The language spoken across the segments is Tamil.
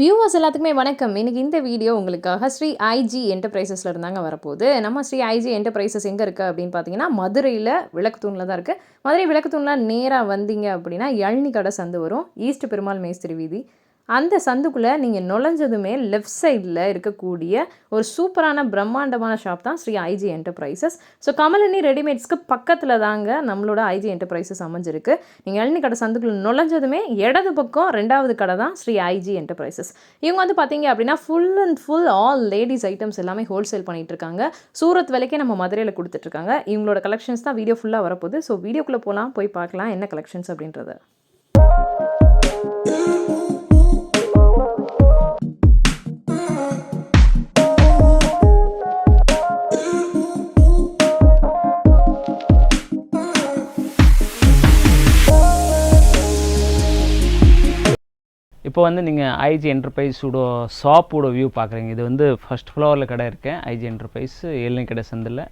வியூவர்ஸ் எல்லாத்துக்குமே வணக்கம். இன்றைக்கி இந்த வீடியோ உங்களுக்காக ஸ்ரீ ஐஜி என்டர்பிரைசஸில் இருந்தாங்க வரப்போகுது. நம்ம ஸ்ரீ ஐஜி என்டர்பிரைசஸ் எங்கே இருக்குது அப்படின்னு பார்த்தீங்கன்னா மதுரையில் விளக்குத்தூணில் தான் இருக்குது மதுரை விளக்குத்தூணில் நேராக வந்தீங்க அப்படின்னா எழனி கடை சந்து வரும். ஈஸ்ட் பெருமாள் மேஸ்திரி வீதி. அந்த சந்துக்குள்ளே நீங்கள் நுழைஞ்சதுமே லெஃப்ட் சைடில் இருக்கக்கூடிய ஒரு சூப்பரான பிரம்மாண்டமான ஷாப் தான் Sri IG enterprises so Kamalini ரெடிமேட்ஸ்க்கு பக்கத்தில் தாங்க நம்மளோட ஐஜி என்டர்பிரைசஸ் அமைஞ்சிருக்கு. நீங்கள் இளநி கடை சந்துக்குள்ளே நுழைஞ்சதுமே இடது பக்கம் ரெண்டாவது கடை தான் ஸ்ரீ ஐஜி என்டர்பிரைசஸ் இவங்க வந்து பார்த்தீங்க அப்படின்னா full and full all ladies items எல்லாமே ஹோல்சேல் பண்ணிகிட்ருக்காங்க இருக்காங்க. சூரத் விலைக்கே நம்ம மதுரையில் கொடுத்துட்ருக்காங்க இவங்களோட கலெக்ஷன்ஸ் தான் வீடியோ ஃபுல்லாக வரப்போகுது. ஸோ வீடியோக்குள்ளே போகலாம் போய் பார்க்கலாம் என்ன கலெக்ஷன்ஸ் அப்படின்றத. இப்போ வந்து நீங்கள் ஐஜி என்டர்பிரைஸோட ஷாப்போட வியூ பார்க்குறீங்க. இது வந்து ஃபஸ்ட் ஃப்ளோரில் கடை இருக்கேன் ஐஜி என்டர்பிரைஸ் எல்னி கடை சந்தில்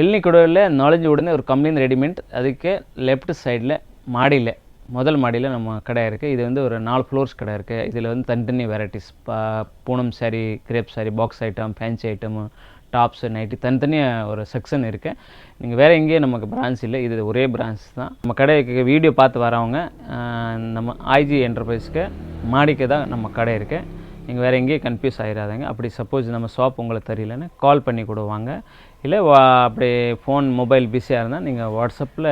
எல்னி கடையில் நுழைஞ்ச உடனே ஒரு கம்ப்ளைண்ட் ரெடிமேட் அதுக்கு லெஃப்ட் சைடில் மாடியில் முதல் மாடியில் நம்ம கடை இருக்குது இது வந்து ஒரு நாலு ஃப்ளோர்ஸ் கடை இருக்குது இதில் வந்து தனித்தனி varieties Poonam sari crepe sari box item fancy item tops nightie தனித்தனியாக ஒரு செக்ஷன் இருக்குது நீங்கள் வேறு எங்கேயும் நமக்கு பிரான்ச் இல்லை. இது ஒரே பிரான்ச் தான். நம்ம கடைக்கு வீடியோ பார்த்து வரவங்க நம்ம ஐஜி என்டர்பிரைஸ்க்கு மாடிக்கு தான் நம்ம கடை இருக்குது நீங்கள் வேறு எங்கேயும் கன்ஃபியூஸ் ஆகிடாதீங்க அப்படி சப்போஸ் நம்ம ஷாப் உங்களுக்கு தெரியலன்னு கால் பண்ணி கொடுவாங்க. இல்லை வா அப்படி ஃபோன் மொபைல் பிஸியாக இருந்தால் நீங்கள் வாட்ஸ்அப்பில்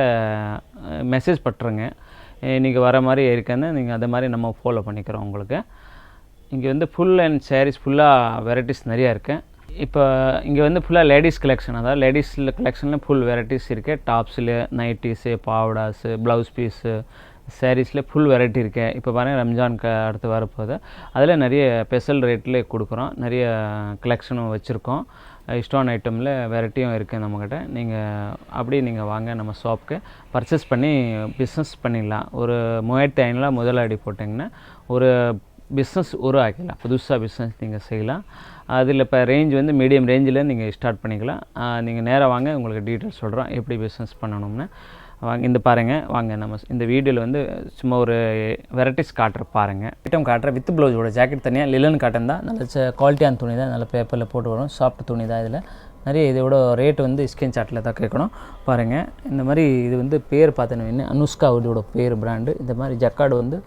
மெசேஜ் பட்டுருங்க. நீங்கள் வர மாதிரி இருக்குன்னு நீங்கள் அதை மாதிரி நம்ம ஃபாலோ பண்ணிக்கிறோம் உங்களுக்கு. இங்கே வந்து ஃபுல் அண்ட் சாரீஸ் ஃபுல்லாக வெரைட்டிஸ் நிறையா இருக்குது இப்போ இங்கே வந்து ஃபுல்லாக லேடிஸ் கலெக்ஷன் அதாவது லேடிஸில் கலெக்ஷனில் ஃபுல் வெரைட்டிஸ் இருக்குது டாப்ஸில் நைட்டிஸு பாவடாஸு ப்ளவுஸ் பீஸு சாரீஸில் ஃபுல் வெரைட்டி இருக்கு. இப்போ பாருங்கள் ரம்ஜானுக்கு அடுத்து வரப்போகுது. அதில் நிறைய ஸ்பெஷல் ரேட்டில் கொடுக்குறோம். நிறைய கலெக்ஷனும் வச்சுருக்கோம். ஸ்டோன் ஐட்டமில் வெரைட்டியும் இருக்குது நம்மக்கிட்ட நீங்கள் அப்படியே நீங்கள் வாங்க நம்ம ஷாப்புக்கு பர்ச்சேஸ் பண்ணி பிஸ்னஸ் பண்ணிடலாம். ஒரு மூவாயிரத்தி முதல் முதலாடி போட்டிங்கன்னா ஒரு பிஸ்னஸ் உருவாக்கலாம் புதுசாக பிஸ்னஸ் நீங்கள் செய்யலாம். அதில் இப்போ ரேஞ்ச் வந்து மீடியம் ரேஞ்சில் நீங்கள் ஸ்டார்ட் பண்ணிக்கலாம். நீங்கள் நேராக வாங்க உங்களுக்கு டீட்டெயில்ஸ் சொல்கிறோம் எப்படி பிஸ்னஸ் பண்ணணும்னு. வாங்க இந்த பாருங்கள் வாங்க நம்ம இந்த வீடியோவில் வந்து சும்மா ஒரு வெரைட்டிஸ் காட்டுற பாருங்கள் ஐட்டம் காட்டுற வித் ப்ளவுஸோட ஜாக்கெட் தனியாக லிலன் காட்டன் தான். நல்ல குவாலிட்டியான துணி தான். நல்ல பேப்பரில் போட்டு வரும். சாஃப்ட் துணி தான் இதில். நிறைய இதோட ரேட்டு வந்து ஸ்கின் சாட்டில் தான் கேட்கணும். பாருங்கள் இந்த மாதிரி இது வந்து பேர் பார்த்தோன்னு அனுஷ்கா இதோட பேர் பிராண்டு இந்த மாதிரி ஜக்காடு வந்து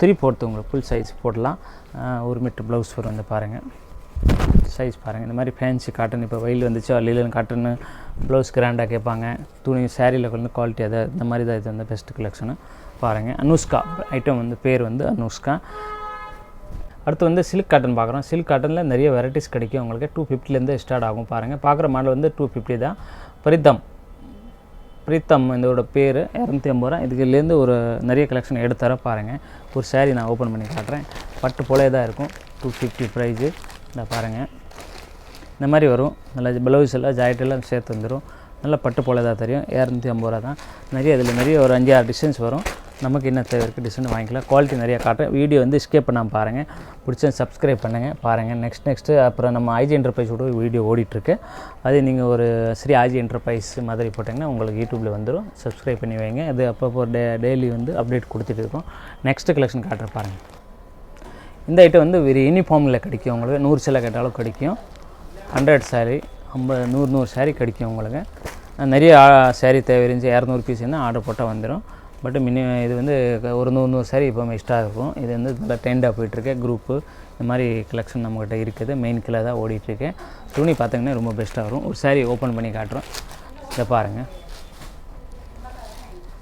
த்ரீ ஃபோர்த்து உங்களுக்கு ஃபுல் சைஸ் போடலாம். ஒரு மீட்டர் ப்ளவுஸ் வரும் வந்து பாருங்கள் சைஸ் பாருங்கள் இந்த மாதிரி ஃபேன்சி காட்டன் இப்போ வெயில் வந்துச்சு லிலன் காட்டன் ப்ளவுஸ் கிராண்டாக கேட்பாங்க. துணி சேரீயில் வந்து குவாலிட்டி அதை இந்த மாதிரி தான் இது வந்து பெஸ்ட் கலெக்ஷனு பாருங்கள் அனுஷ்கா ஐட்டம் வந்து பேர் வந்து அனுஷ்கா. அடுத்து வந்து சில்க் காட்டன் பார்க்குறோம். சில்க் காட்டனில் நிறைய வெரைட்டிஸ் கிடைக்கும். உங்களுக்கு டூ ஃபிஃப்டிலேருந்து ஸ்டார்ட் ஆகும் பாருங்கள் பார்க்குற மாடல் வந்து டூ ஃபிஃப்டி தான். பரிதம். பிரீத்தம் இதோட பேர் இரநூத்தி ஐம்பது ரூபா. இதுலேருந்து ஒரு நிறைய கலெக்ஷன் எடுத்து பாருங்கள் ஒரு சேரீ நான் ஓப்பன் பண்ணி காட்டுறேன். பட்டு போலே தான் இருக்கும். டூ ஃபிஃப்டி ப்ரைஸு இதை பாருங்கள் இந்த மாதிரி வரும். நல்லா ப்ளவுஸ் எல்லாம் ஜாக்கெட் எல்லாம் சேர்த்து வந்துடும் நல்லா பட்டு போல தான் தெரியும். இரநூத்தி ஐம்பது ரூபா தான். நிறைய இதில் நிறைய ஒரு அஞ்சு ஆறு டிசைன்ஸ் வரும். நமக்கு என்ன தேவை இருக்குது டிசைன் வாங்கிக்கலாம். குவாலிட்டி நிறையா காட்டுறேன். வீடியோ வந்து ஸ்கேப் பண்ணாமல் பாருங்கள் பிடிச்சா சப்ஸ்கிரைப் பண்ணுங்கள் பாருங்கள் நெக்ஸ்ட் நெக்ஸ்ட்டு அப்புறம் நம்ம ஐஜி என்டர்பிரைஸோட வீடியோ ஓடிட்டுருக்கு. அது நீங்கள் ஒரு ஸ்ரீ ஐஜி என்டர்பிரைஸ் மாதிரி போட்டிங்கன்னா உங்களுக்கு யூடியூப்பில் வந்துடும் சப்ஸ்கிரைப் பண்ணி வைங்க. அது அப்பப்போ டே டெய்லி வந்து அப்டேட் கொடுத்துட்டு இருக்கோம். நெக்ஸ்ட்டு கலெக்ஷன் காட்டுற பாருங்கள் இந்த ஐட்டம் வந்து வெறும் யூனிஃபார்மில் கிடைக்கும் உங்களுக்கு. நூறு சிலை கேட்டாலும் கிடைக்கும். ஹண்ட்ரட் சாரீ ஐம்பது நூறு நூறு சாரீ கிடைக்கும் உங்களுக்கு. நிறைய saree தேவை இருந்துச்சு. இரநூறு பீஸ் ஆர்டர் போட்டால் வந்துடும் பட் மினிமம் இது வந்து ஒரு நூறு நூறு saree இப்போ எக்ஸ்ட்ரா இருக்கும். இது வந்து நல்லா ட்ரெண்டாக போயிட்டுருக்கு. குரூப்பு இந்த மாதிரி கலெக்ஷன் நம்மக்கிட்ட இருக்குது. மெயின் கிலோ தான் ஓடிட்டுருக்கு. துணி பார்த்தீங்கன்னா ரொம்ப பெஸ்ட்டாக வரும். ஒரு saree ஓப்பன் பண்ணி காட்டுறோம். இதை பாருங்கள்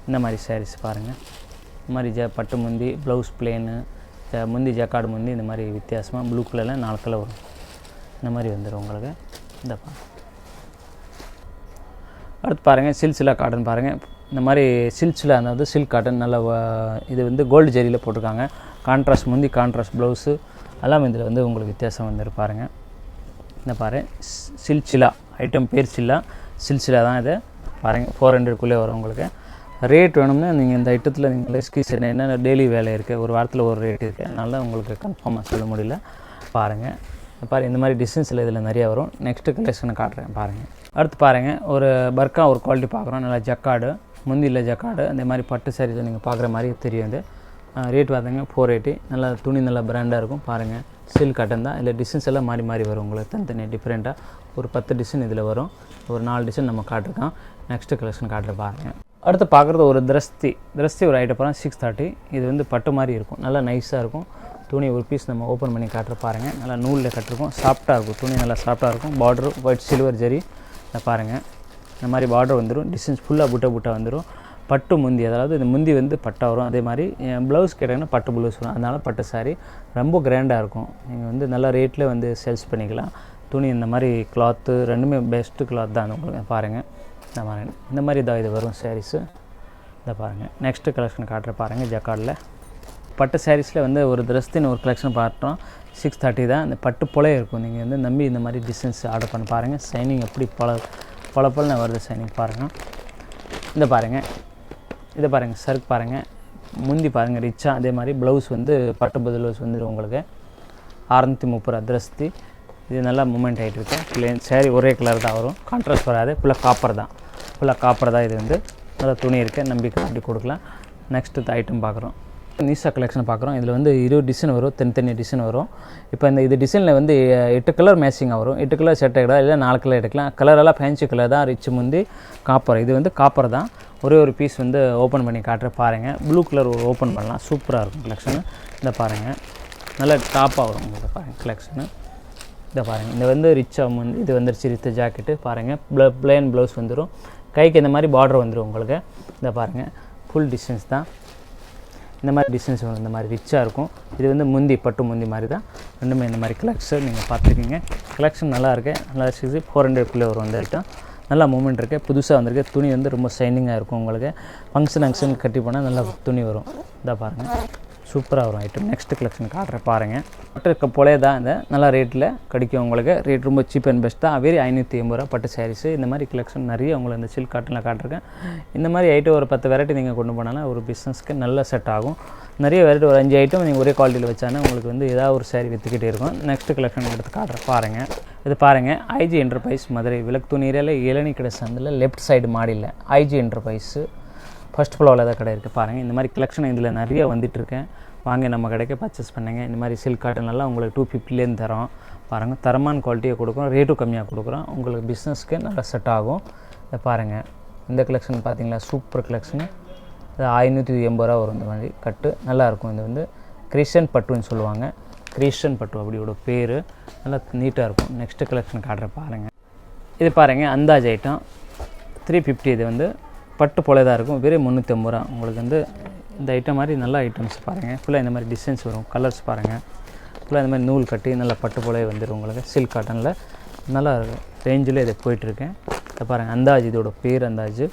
இந்த மாதிரி சாரீஸ் பாருங்கள் இந்த மாதிரி ஜ பட்டு முந்தி ப்ளவுஸ் பிளேனு முந்தி ஜக்காடு முந்தி இந்த மாதிரி வித்தியாசமாக ப்ளூ கலரில் நாலு கலர் வரும். இந்த மாதிரி வந்துடும் உங்களுக்கு. இந்த பாருங்கள் அடுத்து பாருங்கள் சில்சிலா காட்டன் பாருங்கள் இந்த மாதிரி சில்க்ஸில் அதாவது சில்க் காட்டன் நல்ல இது வந்து கோல்டு ஜெரியில் போட்டிருக்காங்க. கான்ட்ராஸ்ட் முந்தி கான்ட்ராஸ்ட் ப்ளவுஸு எல்லாம் இதில் வந்து உங்களுக்கு வித்தியாசம் வந்துரு பாருங்கள் இந்த பாரு சில்சிலா ஐட்டம் பேர் சில்லா சில்சிலா தான் இது. பாருங்கள் ஃபோர் ஹண்ட்ரட்குள்ளே வரும் உங்களுக்கு. ரேட் வேணும்னா நீங்கள் இந்த ஐட்டத்தில் நீங்கள் ஸ்கீஸ் என்னென்ன டெய்லி வேலை இருக்குது ஒரு வாரத்தில் ஒரு ரேட் இருக்குது அதனால உங்களுக்கு கன்ஃபார்மாக சொல்ல முடியல. பாருங்கள் பாரு இந்த மாதிரி டிசைன்ஸில் இதில் நிறையா வரும். நெக்ஸ்ட்டு கலெக்ஷனை காட்டுறேன் பாருங்கள் அடுத்து பாருங்கள் ஒரு பர்க்கா ஒரு குவாலிட்டி பார்க்குறோம். நல்லா ஜக்காடு முந்தியில் ஜக்காடு அந்த மாதிரி பட்டு சாரீஸை நீங்கள் பார்க்குற மாதிரி தெரியும் இது ரேட் பார்த்தீங்க ஃபோர் எயிட்டி நல்லா துணி நல்லா பிராண்டாக இருக்கும் பாருங்கள் சில்க் காட்டன் தான். இல்லை டிசைன்ஸ் எல்லாம் மாறி மாறி வரும் உங்களுக்கு தனித்தனி டிஃப்ரெண்ட்டாக ஒரு பத்து டிசைன் இதில் வரும். ஒரு நாலு டிசைன் நம்ம காட்டிருக்கோம். நெக்ஸ்ட்டு கலெக்ஷன் காட்டுற பாருங்கள் அடுத்து பார்க்குறது ஒரு திரஸ்தி திரஸ்தி ஒரு ஐட்டம் போகிறோம் சிக்ஸ் தேர்ட்டி இது வந்து பட்டு மாதிரி இருக்கும். நல்லா நைஸாக இருக்கும். துணி ஒரு பீஸ் நம்ம ஓப்பன் பண்ணி காட்டுற பாருங்கள் நல்லா நூலில் கட்டிருக்கும். சாஃப்ட்டாக இருக்கும். துணி நல்லா சாஃப்ட்டாக இருக்கும். பார்டர் ஒயிட் சில்வர் ஜெரி இதை பாருங்கள் இந்த மாதிரி பார்டர் வந்துடும் டிசைன்ஸ் ஃபுல்லாக புட்டை புட்டா வந்துடும் பட்டு முந்தி அதாவது இந்த முந்தி வந்து பட்டா வரும். அதே மாதிரி ப்ளவுஸ் கேட்டிங்கன்னா பட்டு ப்ளவுஸ் வரும். அதனால் பட்டு சாரி ரொம்ப கிராண்டாக இருக்கும். நீங்கள் வந்து நல்ல ரேட்டில் வந்து சேல்ஸ் பண்ணிக்கலாம். துணி இந்த மாதிரி கிளாத்து ரெண்டுமே பெஸ்ட்டு கிளாத் தான். உங்களுக்கு பாருங்கள் இந்த மாதிரி இந்த மாதிரி தான் இது வரும் சாரீஸு இதை பாருங்கள் நெக்ஸ்ட்டு கலெக்ஷன் காட்டுற பாருங்கள் ஜக்கார்டில் பட்டு சாரீஸில் வந்து ஒரு திரஸ்தின்னு ஒரு கலெக்ஷன் பார்த்தோம். சிக்ஸ் தேர்ட்டி தான். இந்த பட்டு போலே இருக்கும். நீங்கள் வந்து நம்பி இந்த மாதிரி டிசைன்ஸ் ஆர்டர் பண்ணி பாருங்கள் ஷைனிங் எப்படி பல பல பலன்னு வருது ஷைனிங் பாருங்கள் இந்த பாருங்கள் இதை பாருங்கள் சர்க் பாருங்கள் முந்தி பாருங்கள் ரிச்சாக அதே மாதிரி ப்ளவுஸ் வந்து பட்டு ப்ளவுஸ் வந்துடும் உங்களுக்கு. அறநூற்றி முப்பது அதிரஸ்தி இது நல்லா மூமெண்ட் ஆகிட்டு இருக்கு. பிளேன் சேரீ ஒரே கலர் தான் வரும். கான்ட்ராஸ்ட் வராது. ஃபுல்லாக காப்பர் தான். ஃபுல்லாக காப்பர் தான் இது வந்து. நல்லா துணி இருக்குது நம்பிக்கை அப்படி கொடுக்கலாம். நெக்ஸ்ட்டு ஐட்டம் பார்க்குறோம். நீசா கலெக்ஷன் பார்க்குறோம். இதில் வந்து இருபது டிசைன் வரும் தனித்தனி டிசைன் வரும். இப்போ இந்த இது டிசைனில் வந்து எட்டு கலர் மேட்சிங்காக வரும். எட்டு கலர் செட் எடுக்கலாம் இல்லை நாலு கலர் எடுக்கலாம். கலரெல்லாம் ஃபேன்சி கலர் தான் ரிச்சு முந்தி காப்பர் இது வந்து காப்பர் தான். ஒரே ஒரு பீஸ் வந்து ஓப்பன் பண்ணி காட்டுற பாருங்கள் ப்ளூ கலர் ஓப்பன் பண்ணலாம். சூப்பராக இருக்கும் கலெக்ஷனு இதை பாருங்கள் நல்ல டாப்பாக வரும். உங்களுக்கு பாருங்கள் கலெக்ஷனு இதை பாருங்கள் இந்த வந்து ரிச்சாக வந்து இது வந்துருச்சு ரித்த ஜாக்கெட்டு பாருங்கள் ப்ள பிளேன் ப்ளவுஸ் வந்துடும் கைக்கு இந்த மாதிரி பார்டர் வந்துடும் உங்களுக்கு. இதை பாருங்கள் ஃபுல் டிஸ்டன்ஸ் தான். இந்த மாதிரி டிசைன்ஸ் வரும் இந்த மாதிரி ரிச்சாக இருக்கும். இது வந்து முந்தி பட்டு முந்தி மாதிரி தான். ரெண்டுமே இந்த மாதிரி கலெக்ஷன் நீங்கள் பார்த்துருக்கீங்க. கலெக்ஷன் நல்லா இருக்கு. நல்லா சிக்ஸ் ஃபோர் ஹண்ட்ரட்குள்ளே வரும் இந்த ஐட்டம் நல்லா மூமெண்ட் இருக்குது புதுசாக வந்திருக்கு. துணி வந்து ரொம்ப ஷைனிங்காக இருக்கும் உங்களுக்கு. ஃபங்க்ஷன் ஃபங்க்ஷன் கட்டி போனால் நல்லா துணி வரும். இதை பாருங்கள் சூப்பராக வரும் ஐட்டம் நெக்ஸ்ட் கலெக்ஷன் காட்டுறேன் பாருங்கள் பட்டு போலே தான் இந்த நல்ல ரேட்டில் கிடைக்கும் உங்களுக்கு. ரேட் ரொம்ப சீப் அண்ட் பெஸ்ட் தான். வெரி ஐநூற்றி ஐம்பது ரூபா பட்டு சாரீஸு இந்த மாதிரி கலெக்ஷன் நிறைய உங்களை இந்த சில்க் காட்டனில் காட்டிருக்கேன். இந்த மாதிரி ஐட்டம் ஒரு பத்து வெரைட்டி நீங்கள் கொண்டு போனாலும் ஒரு பிஸ்னஸ்க்கு நல்ல செட் ஆகும். நிறைய வெரைட்டி ஒரு அஞ்சு ஐட்டம் நீங்கள் ஒரே குவாலிட்டியில் வச்சானே உங்களுக்கு வந்து ஏதாவது ஒரு சாரீ விற்றுக்கிட்டே இருக்கும். நெக்ஸ்ட் கலெக்ஷன் எடுத்து காட்டுறேன் பாருங்கள் இது பாருங்கள் ஐஜி என்டர்பிரைஸ் மதுரை. விளக்கு துணியில் இளநீ கடை சந்தில் லெஃப்ட் சைடு மாடியில் ஐஜி என்டர்பிரைஸு ஃபர்ஸ்ட் ஃப்ளோரில் தான் கடை இருக்குது பாருங்கள் இந்த மாதிரி கலெக்ஷன் இதில் நிறைய வந்துட்டுருக்கேன் வாங்க நம்ம கடைக்கு பர்ச்சேஸ் பண்ணுங்க. இந்த மாதிரி சில்க் காட்டன் எல்லாம் உங்களுக்கு டூ ஃபிஃப்டிலேருந்து தரோம். பாருங்கள் தரமான குவாலிட்டியை கொடுக்குறோம். ரேட்டும் கம்மியாக கொடுக்குறோம். உங்களுக்கு பிஸ்னஸ்க்கு நல்லா செட் ஆகும். இதை பாருங்கள் இந்த கலெக்ஷன் பார்த்தீங்களா? சூப்பர் கலெக்ஷனு இது ஐநூற்றி எண்பது ரூபா வரும் இந்த மாதிரி கட்டு. நல்லாயிருக்கும் இது வந்து கிறிஸ்டன் பட்டுன்னு சொல்லுவாங்க. கிறிஸ்டன் பட்டு அப்படியோட பேர். நல்லா நீட்டாக இருக்கும். நெக்ஸ்ட்டு கலெக்ஷன் காட்டுற பாருங்கள் இது பாருங்கள் அந்தாஜ் ஐட்டம் த்ரீ ஃபிஃப்டி இது வந்து பட்டு போல தான் இருக்கும். வெறும் முந்நூற்றம்பது ரூபா. உங்களுக்கு வந்து இந்த ஐட்டம் மாதிரி நல்ல ஐட்டம்ஸ் பாருங்கள் ஃபுல்லாக இந்த மாதிரி டிசைன்ஸ் வரும். கலர்ஸ் பாருங்கள் ஃபுல்லாக இந்த மாதிரி நூல் கட்டி நல்லா பட்டு போலவே வந்துடும் உங்களுக்கு. சில்க் காட்டனில் நல்லா இருக்கும். ரேஞ்சில் இது போயிட்டுருக்கேன். இதை பாருங்கள் அந்தாஜ் இதோட பேர் அந்தாஜ்.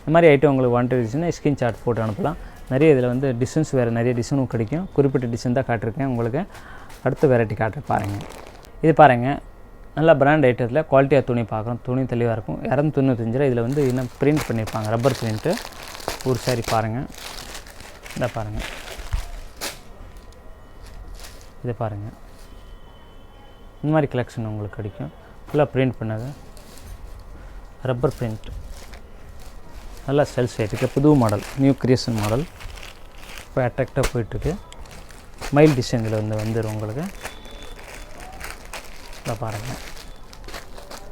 இந்த மாதிரி ஐட்டம் உங்களுக்கு வாண்டட் இருந்துச்சுன்னா ஸ்கிரீன் சார்ட் போட்டு அனுப்பலாம். நிறைய இதில் வந்து டிசைன்ஸ் வேறு நிறைய டிசைனும் கிடைக்கும். குறிப்பிட்ட டிசைன் தான் காட்டிருக்கேன் உங்களுக்கு அடுத்த வெரைட்டி காட்டுறேன் பாருங்கள் இது பாருங்கள் நல்ல பிராண்ட் ஐட்டத்தில் குவாலிட்டியாக துணி பார்க்குறோம். துணி தெளிவாக இருக்கும். இரநூத்தி தொண்ணூத்தஞ்சு ரூபா இதில் வந்து இன்னும் பிரிண்ட் பண்ணியிருப்பாங்க ரப்பர் பிரிண்ட்டு ஒரு சாரி பாருங்கள் இதை பாருங்கள் இதை பாருங்கள் இந்த மாதிரி கலெக்ஷன் உங்களுக்கு கிடைக்கும். ஃபுல்லாக பிரிண்ட் பண்ணது. ரப்பர் பிரிண்ட் நல்லா செல்ஸ் ஆகிட்டுருக்கு புது மாடல் நியூ கிரியேஷன் மாடல் இப்போ அட்ராக்டாக போயிட்டுருக்கு. மைல் டிசைனில் வந்து வந்துடும் உங்களுக்கு. இதை பாருங்கள்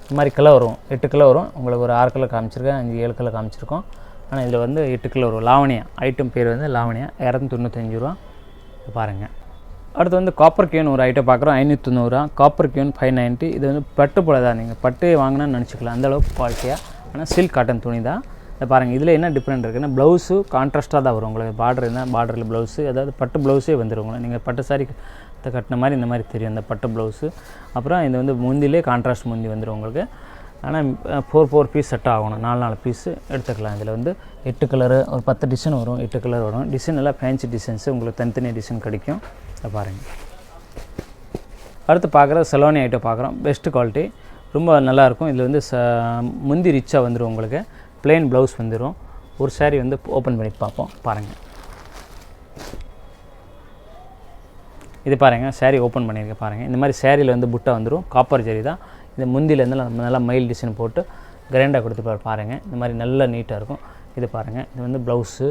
இந்த மாதிரி கலர் வரும் எட்டு கிலோ வரும். உங்களுக்கு ஒரு ஆறு கிலோ காமிச்சிருக்கேன் அஞ்சு ஏழு கிலோ காமிச்சிருக்கோம். ஆனால் இதில் வந்து எட்டு கிலோ வரும். லாவணியா ஐட்டம் பேர் வந்து லாவணியா இரநூத்தி தொண்ணூத்தஞ்சு ரூபா பாருங்கள் அடுத்து வந்து காப்பர் கியூன் ஒரு ஐட்டம் பார்க்குறோம் ஐநூற்றி தொண்ணூறுரூவா காப்பர் கியூன் ஃபைவ் நைன்ட்டி இது வந்து பட்டு போல தான். நீங்கள் பட்டு வாங்கினா நினச்சிக்கலாம். அந்தளவுக்கு குவாலிட்டியாக ஆனால் சில்க் காட்டன் துணி தான். இதை பாருங்கள் இதில் என்ன டிஃப்ரெண்ட் இருக்குன்னா ப்ளவுஸு கான்ட்ராஸ்ட்டாக தான் வரும். உங்களுக்கு பார்டர் இருந்தால் பார்டரில் ப்ளவுஸு அதாவது பட்டு ப்ளவுஸே வந்துடும் உங்களுக்கு. நீங்கள் பட்டு சாரி கட்டின மாதிரி இந்த மாதிரி தெரியும் இந்த பட்டு ப்ளவுஸு அப்புறம் இது வந்து முந்திலே கான்ட்ராஸ்ட் முந்தி வந்துடும் உங்களுக்கு. ஆனால் ஃபோர் ஃபோர் பீஸ் செட் ஆகணும். நாலு நாலு பீஸு எடுத்துக்கலாம். இதில் வந்து எட்டு கலரு ஒரு பத்து டிசைன் வரும் எட்டு கலர் வரும். டிசைன் எல்லாம் ஃபேன்சி டிசைன்ஸு உங்களுக்கு தனித்தனி டிசைன் கிடைக்கும். இதை பாருங்கள் அடுத்து பார்க்குற செலோனி ஐட்டம் பார்க்குறோம். பெஸ்ட்டு குவாலிட்டி ரொம்ப நல்லாயிருக்கும் இதில் வந்து ச முந்தி ரிச்சாக வந்துடும் உங்களுக்கு. ப்ளெயின் ப்ளவுஸ் வந்துடும் ஒரு saree வந்து ஓப்பன் பண்ணி பார்ப்போம். பாருங்கள் இது பாருங்கள் சேரீ ஓப்பன் பண்ணியிருக்கேன் பாருங்கள் இந்த மாதிரி சேரீயில் வந்து புட்டா வந்துடும் காப்பர் ஜெரி தான். இந்த முந்திலேருந்து நம்ம நல்லா மைல் டிசைன் போட்டு கிரைண்டாக கொடுத்துருப்பாரு பாருங்கள் இந்த மாதிரி நல்லா நீட்டாக இருக்கும். இது பாருங்கள் இது வந்து ப்ளவுஸு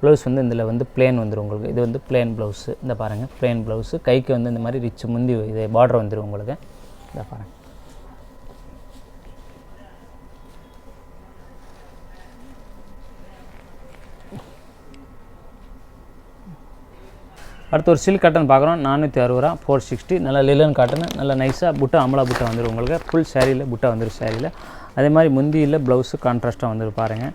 ப்ளவுஸ் வந்து இதில் வந்து பிளேன் வந்துடும் உங்களுக்கு. இது வந்து பிளேன் ப்ளவுஸு இந்த பாருங்கள் பிளேன் ப்ளவுஸு கைக்கு வந்து இந்த மாதிரி ரிச் முந்தி இது பார்டர் வந்துடும் உங்களுக்கு. இதை பாருங்கள் அடுத்து ஒரு சில்க் காட்டன் பார்க்குறோம். நானூற்றி அறுபது ரூபா ஃபோர் சிக்ஸ்டி நல்லா லிலன் காட்டன் நல்லா நைஸாக புட்டா அமலா புட்டா வந்துடும் உங்களுக்கு. ஃபுல் சேரீயில் புட்டா வந்துடும் சேரீயில் அதே மாதிரி முந்தியில் ப்ளவுஸு கான்ட்ராஸ்ட்டாக வந்துடும் பாருங்கள்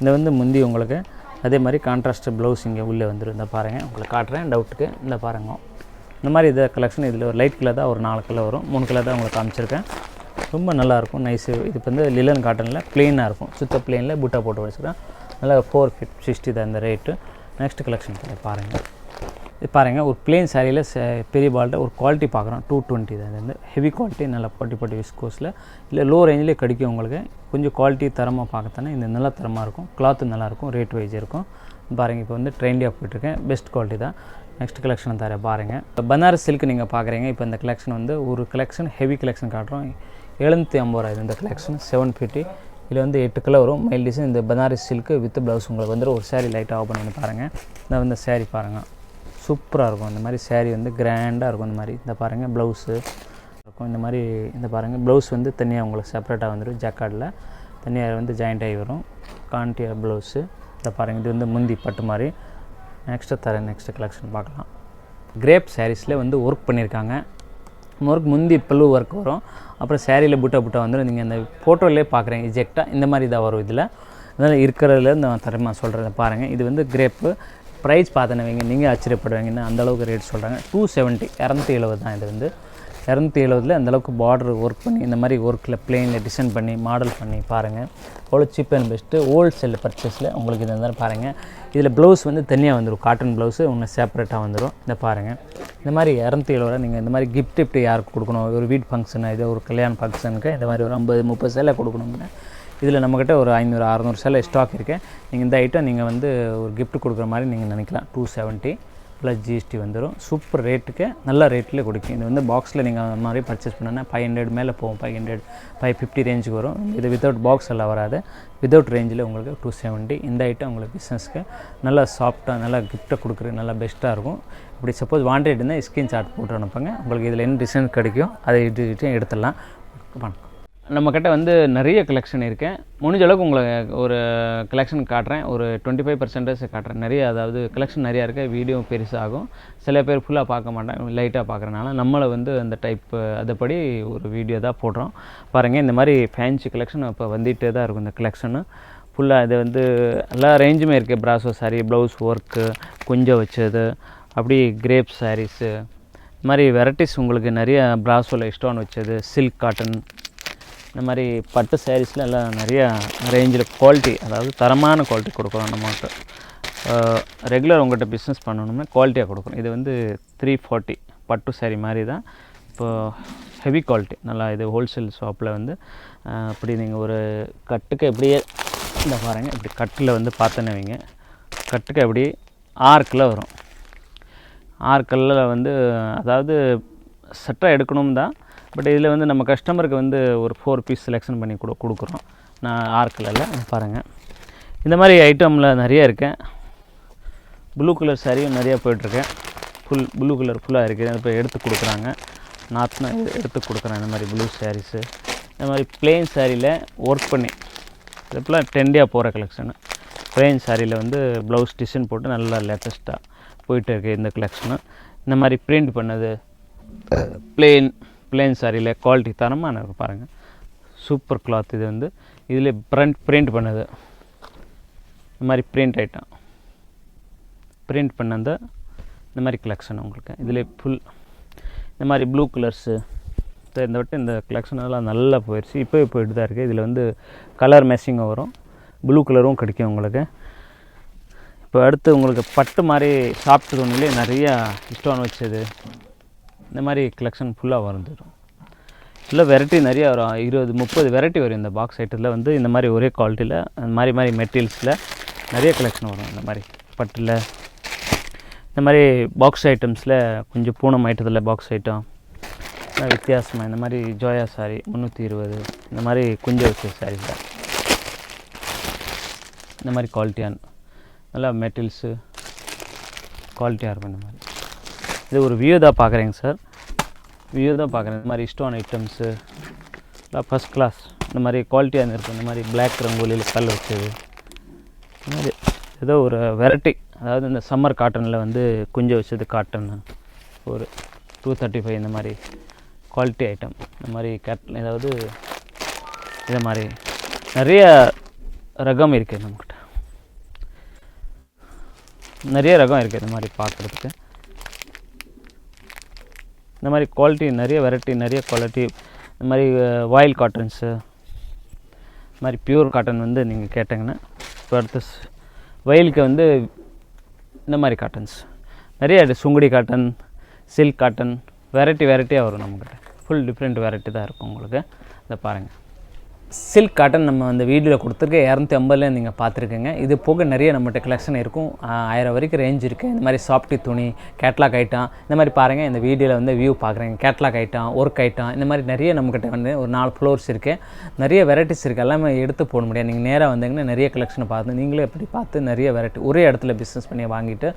இந்த வந்து முந்தி உங்களுக்கு. அதே மாதிரி கான்ட்ராஸ்ட் ப்ளவுஸ் இங்கே உள்ளே வந்துடும் இந்த பாருங்கள் உங்களுக்கு காட்டுறேன் டவுட்டுக்கு இந்த பாருங்க. இந்த மாதிரி இதை கலெக்ஷன் இதில் ஒரு லைட் கலர் தான் ஒரு நாலு கலர் வரும். மூணு கலர் தான் உங்களுக்கு காமிச்சிருக்கேன். ரொம்ப நல்லாயிருக்கும் நைஸு இது வந்து லிலன் காட்டனில் ப்ளெயினாக இருக்கும். சுத்த ப்ளெயினில் புட்டா போட்டு வச்சுக்கிறேன். நல்லா ஃபோர் ஃபிஃப்ட் சிக்ஸ்டி தான் இந்த ரேட்டு நெக்ஸ்ட் கலெக்ஷன் பாருங்கள் பாருங்கள் ஒரு பிளேன் சாரியில் பெரிய பால்ட்ட ஒரு குவாலிட்டி பார்க்குறோம். டூ டுவெண்ட்டி தான். இது வந்து ஹெவி குவாலிட்டி நல்லா பட்டி பட்டி விஸ்கோஸில் இல்லை லோ ரேஞ்சிலே கிடைக்கும் உங்களுக்கு. கொஞ்சம் குவாலிட்டி தரமாக பார்க்கத்தானே இந்த நல்ல தரமாக இருக்கும். கிளாத்து நல்லாயிருக்கும் ரேட் வைஸ் இருக்கும். பாருங்கள் இப்போ வந்து ட்ரெண்டியாக போயிட்டுருக்கேன் பெஸ்ட் குவாலிட்டி தான். நெக்ஸ்ட் கலெக்ஷன் தர பாருங்கள் இப்போ பனாரஸ் சில்க் நீங்கள் பார்க்குறீங்க. இப்போ இந்த கலெக்ஷன் வந்து ஒரு கலெக்ஷன் ஹெவி கலெக்ஷன் காட்டுறோம். எழுநூற்றி ஐம்பது ரூபா இது இந்த கலெக்ஷன் செவன் ஃபிஃப்டி இதில் வந்து எட்டு கலர் வரும். மைல் டிசைன் இந்த பனாரஸ் சில்க்கு வித் ப்ளவுஸ் உங்களுக்கு வந்து ஒரு saree லைட்டாக ஓப்பன் பண்ணி பாருங்கள் இந்த வந்து saree பாருங்கள் சூப்பராக இருக்கும். இந்த மாதிரி சேரீ வந்து கிராண்டாக இருக்கும். இந்த மாதிரி இந்த பாருங்கள் ப்ளவுஸு இருக்கும். இந்த மாதிரி இந்த பாருங்கள் ப்ளவுஸ் வந்து தனியாக உங்களுக்கு செப்பரேட்டாக வந்துடும் ஜக்கார்டில் தனியாக வந்து ஜாயிண்ட் ஆகி வரும். கான்டியர் ப்ளவுஸு இந்த பாருங்கள் இது வந்து முந்தி பட்டு மாதிரி. நெக்ஸ்ட்டு தரேன் நெக்ஸ்ட் கலெக்ஷன் பார்க்கலாம். கிரேப் சாரீஸில் வந்து ஒர்க் பண்ணியிருக்காங்க ஒர்க் முந்தி பல்லு ஒர்க் வரும். அப்புறம் சேரீயில் புட்டா புட்டா வந்துடும் நீங்கள் அந்த ஃபோட்டோவிலே பார்க்குறீங்க எஜெக்டாக இந்த மாதிரி தான் வரும் இதில். அதனால் இருக்கிறதுல நான் தரமாக சொல்கிறத பாருங்கள் இது வந்து கிரேப்பு ப்ரைஸ் பார்த்தனவங்க நீங்கள் ஆச்சரியப்படுவீங்கன்னு அந்தளவுக்கு ரேட் சொல்கிறாங்க டூ செவன்ட்டி இரநூத்தி எழுபது தான் இது வந்து. இரநூத்தி எழுபதில் அந்தளவுக்கு பார்டர் ஒர்க் பண்ணி இந்த மாதிரி ஒர்க்கில் பிளெயினில் டிசைன் பண்ணி மாடல் பண்ணி பாருங்கள் அவ்வளோ சீப் அண்ட் பெஸ்ட்டு ஹோல்சேல் பர்ச்சேஸில் உங்களுக்கு இது மாதிரி பாருங்கள் இதில் ப்ளவுஸ் வந்து தனியாக வந்துடும் காட்டன் ப்ளவுஸு ஒன்று செப்பரேட்டாக வந்துடும் இந்த பாருங்கள் இந்த மாதிரி இரநூத்தி எழுபது நீங்கள் இந்த மாதிரி கிஃப்ட் இப்படி யாருக்கு கொடுக்கணும்? ஒரு வீட் ஃபங்க்ஷன் இது ஒரு கல்யாண ஃபங்க்ஷனுக்கு இந்த மாதிரி ஒரு ஐம்பது முப்பது சேலை கொடுக்கணும்னா. இதில் நம்மக்கிட்ட ஒரு ஐநூறு அறநூறு சேலை ஸ்டாக் இருக்குது நீங்கள் இந்த ஐட்டம் நீங்கள் வந்து ஒரு கிஃப்ட் கொடுக்குற மாதிரி நீங்கள் நினைக்கலாம். டூ செவன்ட்டி ப்ளஸ் ஜிஎஸ்டி வந்துடும் சூப்பர் ரேட்டுக்கு நல்ல ரேட்டில் கொடுக்கும். இது வந்து பாக்ஸில் நீங்கள் அந்த மாதிரி பர்ச்சேஸ் பண்ணனா ஃபைவ் ஹண்ட்ரட் மேலே போகும். ஃபைவ் ஹண்ட்ரட் ஃபைவ் ஃபிஃப்டி ரேஞ்சுக்கு வரும். இது வித்தவுட் பாக்ஸ் எல்லாம் வராது. வித்தவுட் ரேஞ்சில் உங்களுக்கு டூ செவன்ட்டி இந்த ஐட்டம் உங்களுக்கு பிஸ்னஸ்க்கு நல்லா சாஃப்ட்டாக நல்லா கிஃப்ட்டை கொடுக்குறது நல்லா பெஸ்ட்டாக இருக்கும். இப்படி சப்போஸ் வாண்டட் இருந்தால் ஸ்கிரீன் ஷாட் போட்டு அனுப்புங்க. உங்களுக்கு இதில் என்ன டிசைன் கிடைக்கும் அதை இது எடுத்துடலாம். வணக்கம். நம்மக்கிட்ட வந்து நிறைய கலெக்ஷன் இருக்கேன் முடிஞ்ச அளவுக்கு உங்களை ஒரு கலெக்ஷன் காட்டுறேன். ஒரு டுவெண்ட்டி ஃபைவ் பர்சன்டேஜ் காட்டுறேன். நிறைய அதாவது கலெக்ஷன் நிறையா இருக்குது வீடியோ பெருசாகும். சில பேர் ஃபுல்லாக பார்க்க மாட்டேன் லைட்டாக பார்க்குறனால நம்மளை வந்து அந்த டைப் அதுபடி ஒரு வீடியோ தான் போடுறோம். பாருங்கள் இந்த மாதிரி ஃபேன்சி கலெக்ஷன் இப்போ வந்துகிட்டே தான் இருக்கும் இந்த கலெக்ஷனு ஃபுல்லாக இது வந்து எல்லா ரேஞ்சுமே இருக்குது ப்ராசோ சாரீ ப்ளவுஸ் ஒர்க்கு குஞ்சம் வச்சது அப்படி கிரேப் சாரீஸு இந்த மாதிரி வெரைட்டிஸ் உங்களுக்கு நிறைய ப்ராசோவில் ஸ்டோன் வச்சது சில்க் காட்டன் இந்த மாதிரி பட்டு சாரீஸில் எல்லாம் நிறையா ரேஞ்சில் குவாலிட்டி அதாவது தரமான குவாலிட்டி கொடுக்குறோம் நம்மகிட்ட ரெகுலர் உங்கள்கிட்ட பிஸ்னஸ் பண்ணணும்னா குவாலிட்டியாக கொடுக்குறோம் இது வந்து த்ரீ ஃபார்ட்டி பட்டு சாரீ மாதிரி தான். இப்போது ஹெவி குவாலிட்டி நல்லா இது ஹோல்சேல் ஷாப்பில் வந்து அப்படி நீங்கள் ஒரு கட்டுக்கு எப்படியே இந்த பாருங்கள் இப்படி கட்டில் வந்து பார்த்தேன்னு வைங்க. கட்டுக்கு அப்படி ஆர்க்கில் வரும். ஆர்க்கல்ல வந்து அதாவது செட்டாக எடுக்கணும் தான் பட் இதில் வந்து நம்ம கஸ்டமருக்கு வந்து ஒரு ஃபோர் பீஸ் செலெக்ஷன் பண்ணி கொடு கொடுக்குறோம். நான் ஆர்க்கில் பாருங்கள் இந்த மாதிரி ஐட்டமில் நிறைய இருக்கேன் ப்ளூ கலர் சாரியும் நிறையா போயிட்டுருக்கேன் ஃபுல் ப்ளூ கலர் ஃபுல்லாக இருக்குது இப்போ எடுத்து கொடுக்குறாங்க. நாத்னா எடுத்து கொடுக்குறேன் இந்த மாதிரி ப்ளூ சாரீஸு இந்த மாதிரி பிளெயின் சாரியில் ஒர்க் பண்ணி இதெல்லாம் ட்ரெண்டியாக போகிற கலெக்ஷனு பிளெயின் சாரியில் வந்து ப்ளவுஸ் டிசைன் போட்டு நல்லா லேட்டஸ்ட்டாக போயிட்டு இருக்கு இந்த கலெக்ஷனு இந்த மாதிரி பிரிண்ட் பண்ணது பிளெயின் பிளேன் சாரியில் குவாலிட்டி தரமாக இருக்கு பாருங்கள் சூப்பர் கிளாத் இது வந்து. இதில் ப்ரண்ட் பிரிண்ட் பண்ணது. இந்த மாதிரி பிரிண்ட் ஐட்டம் பிரிண்ட் பண்ண இந்த மாதிரி கலெக்ஷன் உங்களுக்கு. இதில் ஃபுல் இந்த மாதிரி ப்ளூ கலர்ஸு இந்த வட்டம் இந்த கலெக்ஷன் எல்லாம் நல்லா போயிடுச்சு இப்போ போயிட்டு தான் இருக்குது இதில் வந்து கலர் மேட்சிங்கும் வரும். ப்ளூ கலரும் கிடைக்கும் உங்களுக்கு. இப்போ அடுத்து உங்களுக்கு பட்டு மாதிரி சாஃப்ட் துணிலே நிறையா இஷ்டம் வச்சது. இந்த மாதிரி கலெக்ஷன் ஃபுல்லாக வந்துடும் இல்லை வெரைட்டி நிறைய வரும் இருபது முப்பது வெரைட்டி வரும் இந்த பாக்ஸ் ஐட்டத்தில் வந்து. இந்த மாதிரி ஒரே குவாலிட்டியில் அந்த மாதிரி மாதிரி மெட்டீரியல்ஸில் நிறைய கலெக்ஷன் வரும். இந்த மாதிரி பட்டில் இந்த மாதிரி பாக்ஸ் ஐட்டம்ஸில் கொஞ்சம் பூனம் ஐட்டத்தில் பாக்ஸ் ஐட்டம் வித்தியாசமாக இந்த மாதிரி ஜோயா சாரி முந்நூற்றி இருபது. இந்த மாதிரி குஞ்ச வச்ச சாரி தான் இந்த மாதிரி குவாலிட்டியான நல்லா மெட்டீரியல்ஸு குவாலிட்டியாக இருக்கும் இந்த மாதிரி. இது ஒரு வியூ தான் பார்க்குறேங்க சார் வியூ தான் பார்க்குறேன். இந்த மாதிரி ஸ்டோன் ஐட்டம்ஸு இல்லை ஃபஸ்ட் கிளாஸ் இந்த மாதிரி குவாலிட்டியாக இருக்கும் இந்த மாதிரி பிளாக் ரங்கோலியில் கல் வச்சது இந்த மாதிரி ஏதோ ஒரு வெரைட்டி அதாவது இந்த சம்மர் காட்டனில் வந்து குஞ்சு வச்சது காட்டன் ஒரு டூ தேர்ட்டி ஃபைவ் இந்த மாதிரி குவாலிட்டி ஐட்டம் இந்த மாதிரி கேட் ஏதாவது இதை மாதிரி நிறைய ரகம் இருக்குது நம்மக்கிட்ட நிறைய ரகம் இருக்குது இந்த மாதிரி பார்க்குறதுக்கு. இந்த மாதிரி குவாலிட்டி நிறைய வெரைட்டி நிறைய குவாலிட்டி இந்த மாதிரி வாயில் காட்டன்ஸு இந்த மாதிரி பியூர் காட்டன் வந்து நீங்கள் கேட்டிங்கன்னா இப்போ அடுத்து வயலுக்கு வந்து இந்த மாதிரி காட்டன்ஸ் நிறைய Sungudi cotton silk cotton variety வெரைட்டியாக வரும் நம்மக்கிட்ட ஃபுல் டிஃப்ரெண்ட் வெரைட்டி தான் இருக்கும் உங்களுக்கு. இதை பாருங்கள் சில்க் காட்டன் நம்ம அந்த வீடியோவில் கொடுத்துருக்க இரநூத்தி ஐம்பதுல நீங்கள் பார்த்துருக்கீங்க. இது போக நிறைய நம்மகிட்ட கலெக்ஷன் இருக்கும். ஆயிரம் வரைக்கும் ரேஞ்ச் இருக்குது இந்த மாதிரி சாஃப்டி துணி கேட்லாக் ஐட்டம் இந்த மாதிரி பாருங்கள் இந்த வீடியோவில் வந்து வியூ பார்க்குறீங்க. கேட்லாக் ஐட்டம் ஒர்க் ஐட்டம் இந்த மாதிரி நிறைய நம்மக்கிட்ட வந்து ஒரு நாலு ஃப்ளோர்ஸ் இருக்குது நிறைய வெரைட்டிஸ் இருக்குது எல்லாமே எடுத்து போட முடியாது. நீங்கள் நேராக வந்தீங்கன்னா நிறைய கலெக்ஷனை பார்த்து நீங்களே எப்படி பார்த்து நிறைய வெரைட்டி ஒரே இடத்துல பிஸ்னஸ் பண்ணி வாங்கிட்டு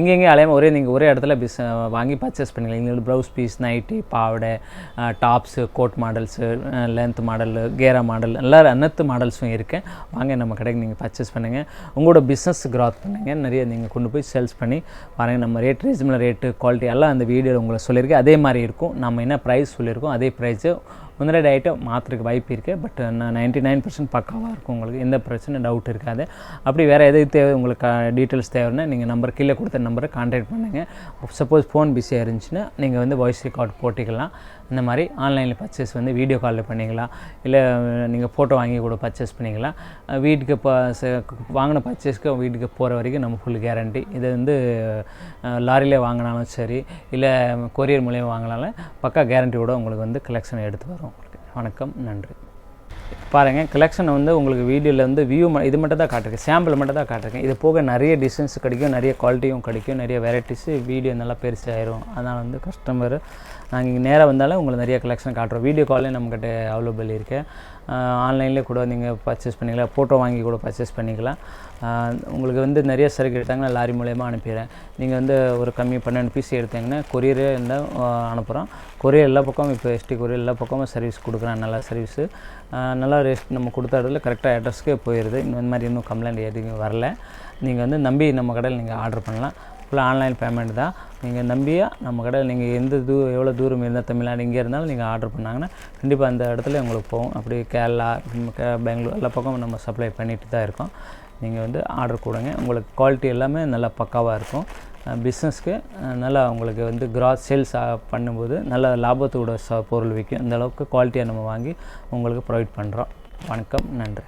இங்கே இங்கே அலையாம ஒரே நீங்கள் ஒரே இடத்துல பிஸ் வாங்கி பர்ச்சேஸ் பண்ணிக்கலாம். எங்களுக்கு ப்ளவுஸ் பீஸ் நைட்டி பாவாடை tops coat models length model கேரா மாடல் மாடல் எல்லா அனைத்து மாடல்ஸும் இருக்குது வாங்க நம்ம கடைக்கு நீங்கள் பர்ச்சேஸ் பண்ணுங்கள் உங்களோட பிஸ்னஸ் க்ராத் பண்ணுங்கள் நிறைய நீங்கள் கொண்டு போய் சேல்ஸ் பண்ணி பாருங்கள் நம்ம ரேட் ரீசனபிள் ரேட்டு குவாலிட்டி எல்லாம் அந்த வீடியோவில் உங்களை சொல்லியிருக்கேன் அதே மாதிரி இருக்கும். நம்ம என்ன ப்ரைஸ் சொல்லியிருக்கோம் அதே ப்ரைஸு முன்னாடி ஐட்டம் மாற்றுறதுக்கு வாய்ப்பு இருக்குது பட் நான் நைன்ட்டி நைன் பர்சன்ட் பக்காவாக இருக்கும் உங்களுக்கு. எந்த பிரச்சனை டவுட் இருக்காது. அப்படி வேறு எது தேவை உங்களுக்கு டீட்டெயில்ஸ் தேவைன்னா நீங்கள் நம்பர் கீழே கொடுத்த நம்பரை கான்டாக்ட் பண்ணுங்கள் சப்போஸ் ஃபோன் பிஸியாக இருந்துச்சுன்னா நீங்கள் வந்து வாய்ஸ் ரெக்கார்ட் போட்டிக்கலாம். இந்த மாதிரி ஆன்லைனில் பர்ச்சேஸ் வந்து வீடியோ காலில் பண்ணிக்கலாம். இல்லை நீங்கள் ஃபோட்டோ வாங்கி கூட பர்ச்சேஸ் பண்ணிக்கலாம். வீட்டுக்கு இப்போ வாங்கின பர்ச்சேஸ்க்கு வீட்டுக்கு போகிற வரைக்கும் நம்ம ஃபுல் கேரண்டி இது வந்து லாரியில் வாங்கினாலும் சரி இல்லை கொரியர் மூலியம் வாங்கினாலும் பக்கா கேரண்டியோட உங்களுக்கு வந்து கலெக்ஷன் எடுத்து வரும். வணக்கம் நன்றி. பாருங்கள் கலெக்ஷன் வந்து உங்களுக்கு வீடியோவில் வந்து வியூ இது மட்டும் தான் காட்டிருக்கேன். சாம்பிள் மட்டும் தான் காட்டிருக்கேன். இது போக நிறைய டிசைன்ஸ் கிடைக்கும் நிறைய குவாலிட்டியும் கிடைக்கும் நிறைய வெரைட்டிஸு வீடியோ நல்லா பெருசாகிடும் அதனால் வந்து கஸ்டமர் நாங்கள் இங்கே நேராக வந்தாலும் உங்களுக்கு நிறைய கலெக்ஷன் காட்டுறோம். வீடியோ காலே நம்மக்கிட்ட அவைலபிள் இருக்குது ஆன்லைன்லேயே கூட நீங்கள் பர்ச்சேஸ் பண்ணிக்கலாம். ஃபோட்டோ வாங்கி கூட பர்ச்சேஸ் பண்ணிக்கலாம். உங்களுக்கு வந்து நிறைய சரக்கு எடுத்தாங்கன்னா லாரி மூலயமா அனுப்பிடுறேன். நீங்கள் வந்து ஒரு கம்மி பன்னெண்டு பீஸ் எடுத்தீங்கன்னா கொரியரே இருந்தால் அனுப்புகிறோம் கொரியர் எல்லா பக்கமும் இப்போ எஸ்டி கொரியர் எல்லா பக்கமும் சர்வீஸ் கொடுக்குறேன் நல்லா சர்வீஸு நல்லா ரெஸ்ட் நம்ம கொடுத்த இடத்துல கரெக்டாக அட்ரஸ்க்கே போயிடுது. இந்த மாதிரி இன்னும் கம்ப்ளைண்ட் எதுவும் வரல. நீங்கள் வந்து நம்பி நம்ம கடையில் நீங்கள் ஆர்டர் பண்ணலாம். ஃபுல்லாக ஆன்லைன் பேமெண்ட் தான். நீங்கள் நம்பியாக நம்ம கடையில் நீங்கள் எந்த தூ எவ்வளோ தூரம் இருந்தால் தமிழ்நாடு இங்கே இருந்தாலும் நீங்கள் ஆர்டர் பண்ணாங்கன்னா கண்டிப்பாக அந்த இடத்துல உங்களுக்கு போகும். அப்படி கேரளா கே- பெங்களூர் எல்லா பக்கமும் நம்ம சப்ளை பண்ணிட்டு தான் இருக்கோம். நீங்கள் வந்து ஆர்டர் கொடுங்க. உங்களுக்கு குவாலிட்டி எல்லாமே நல்லா பக்காவாக இருக்கும். பிஸ்னஸ்க்கு நல்லா உங்களுக்கு வந்து கிராஸ் சேல்ஸ் பண்ணும்போது நல்ல லாபத்தோட ச பொருள் விற்கும் இந்த அளவுக்கு குவாலிட்டியாக நம்ம வாங்கி உங்களுக்கு ப்ரொவைட் பண்ணுறோம் வணக்கம் நன்றி.